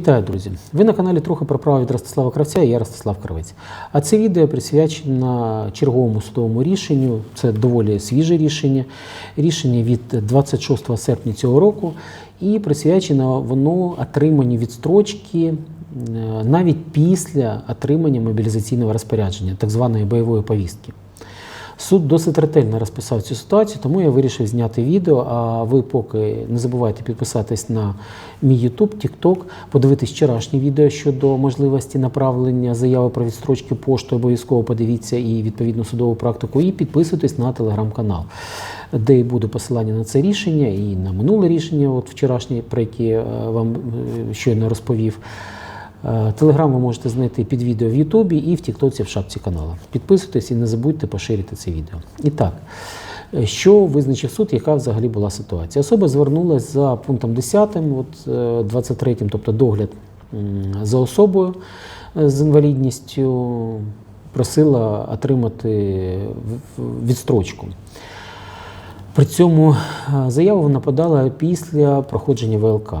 Вітаю, друзі! Ви на каналі трохи про право від Ростислава Кравця і я Ростислав Кравець. А це відео присвячено черговому судовому рішенню. Це доволі свіже рішення. Рішення від 26 серпня цього року, і присвячено воно отриманню відстрочки е, навіть після отримання мобілізаційного розпорядження, так званої бойової повістки. Суд досить ретельно розписав цю ситуацію, тому я вирішив зняти відео. А ви поки не забувайте підписатись на мій YouTube, TikTok, подивитись вчорашнє відео щодо можливості направлення заяви про відстрочки пошту. Обов'язково подивіться і відповідну судову практику, і підписуйтесь на телеграм-канал, де буде посилання на це рішення і на минуле рішення, от вчорашнє, про яке е, вам е, щойно розповів. Е, Телеграм ви можете знайти під відео в Ютубі і в Тіктоці в шапці каналу. Підписуйтесь і не забудьте поширити це відео. І так, е, що визначив суд, яка взагалі була ситуація? Особа звернулася за пунктом 10, от, е, 23, тобто догляд за особою е, з інвалідністю, просила отримати відстрочку. При цьому е, заяву вона подала після проходження ВЛК.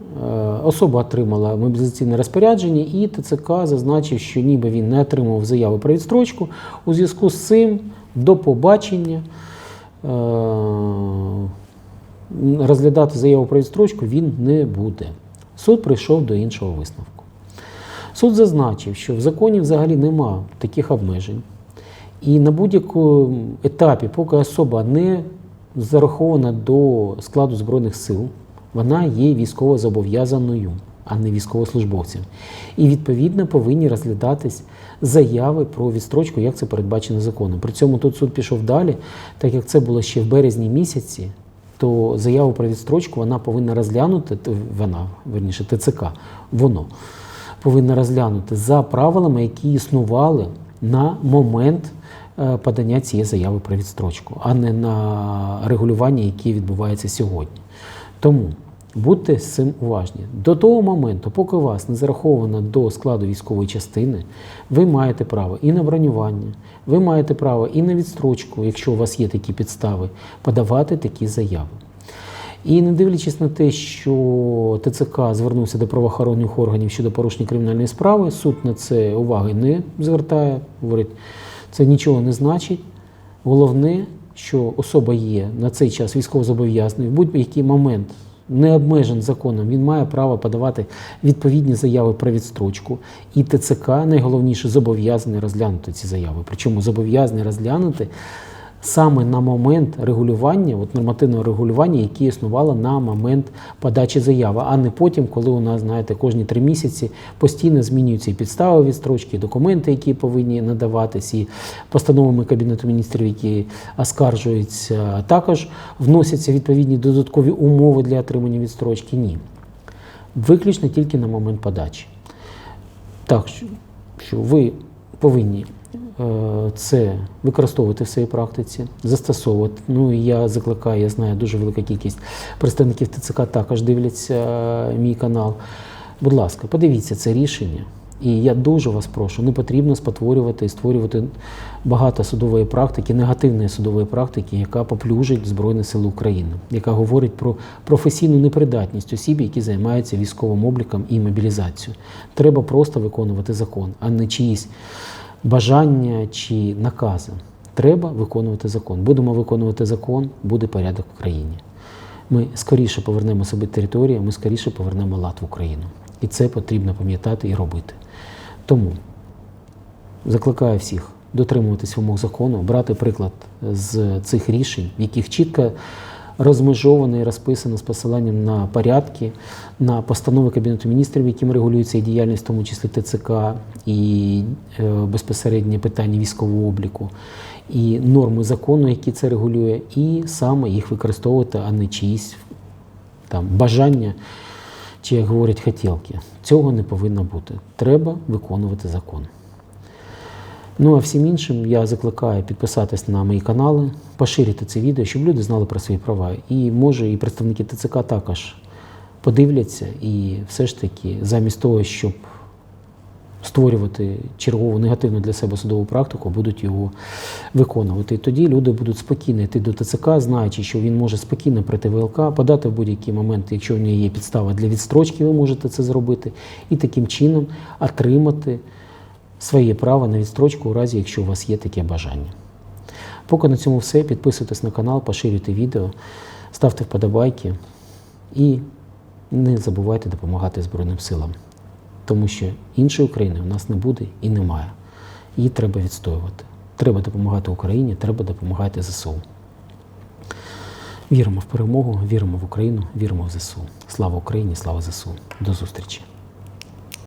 Е, Особа отримала мобілізаційне розпорядження, і ТЦК зазначив, що ніби він не отримав заяву про відстрочку. У зв'язку з цим до побачення е, розглядати заяву про відстрочку він не буде. Суд прийшов до іншого висновку. Суд зазначив, що в законі взагалі нема таких обмежень. І на будь-якому етапі, поки особа не зарахована до складу Збройних сил, вона є військово зобов'язаною, а не військовослужбовцем. І відповідно повинні розглядатись заяви про відстрочку, як це передбачено законом. При цьому тут суд пішов далі, так як це було ще в березні місяці, то заяву про відстрочку вона повинна розглянути, вона, верніше, ТЦК, воно повинна розглянути за правилами, які існували на момент е, подання цієї заяви про відстрочку, а не на регулювання, яке відбувається сьогодні. Тому будьте з цим уважні. До того моменту, поки вас не зараховано до складу військової частини, ви маєте право і на бронювання, ви маєте право і на відстрочку, якщо у вас є такі підстави, подавати такі заяви. І не дивлячись на те, що ТЦК звернувся до правоохоронних органів щодо порушення кримінальної справи, суд на це уваги не звертає. Говорить, це нічого не значить. Головне, що особа є на цей час військовозобов'язаною, в будь-який момент не обмежен законом, він має право подавати відповідні заяви про відстрочку. І ТЦК найголовніше зобов'язаний розглянути ці заяви. Причому зобов'язаний розглянути саме на момент регулювання, от нормативного регулювання, яке існувало на момент подачі заяви, а не потім, коли у нас, знаєте, кожні три місяці постійно змінюються і підстави відстрочки, і документи, які повинні надаватись, і постановами Кабінету міністрів, які оскаржуються, також вносяться відповідні додаткові умови для отримання відстрочки. Ні. Виключно тільки на момент подачі. Так, що- ви повинні це використовувати в своїй практиці, застосовувати. Ну і я закликаю, я знаю, дуже велика кількість представників ТЦК також дивляться е, мій канал. Будь ласка, подивіться це рішення. І я дуже вас прошу, не потрібно спотворювати і створювати багато судової практики, негативної судової практики, яка поплюжить Збройні Сили України, яка говорить про професійну непридатність осіб, які займаються військовим обліком і мобілізацією. Треба просто виконувати закон, а не чиїсь бажання чи накази. Треба виконувати закон. Будемо виконувати закон, буде порядок в країні. Ми скоріше повернемо собі територію, ми скоріше повернемо лад в Україну. І це потрібно пам'ятати і робити. Тому закликаю всіх дотримуватись вимог закону, брати приклад з цих рішень, в яких чітко розмежовано і розписано з посиланням на порядки, на постанови Кабінету міністрів, яким регулюється і діяльність, в тому числі ТЦК, і е, безпосереднє питання військового обліку, і норми закону, які це регулює, і саме їх використовувати, а не чиїсь там бажання чи, як говорять, хотілки. Цього не повинно бути. Треба виконувати закон. Ну а всім іншим я закликаю підписатись на мої канали, поширити це відео, щоб люди знали про свої права. І може і представники ТЦК також подивляться і все ж таки, замість того, щоб створювати чергову негативну для себе судову практику, будуть його виконувати. І тоді люди будуть спокійно йти до ТЦК, знаючи, що він може спокійно прийти ВЛК, подати в будь-який момент, якщо в нього є підстава для відстрочки, ви можете це зробити, і таким чином отримати своє право на відстрочку у разі, якщо у вас є таке бажання. Поки на цьому все. Підписуйтесь на канал, поширюйте відео, ставте вподобайки і не забувайте допомагати Збройним силам, тому що іншої України у нас не буде і немає. Її треба відстоювати. Треба допомагати Україні, треба допомагати ЗСУ. Віримо в перемогу, віримо в Україну, віримо в ЗСУ. Слава Україні, слава ЗСУ. До зустрічі!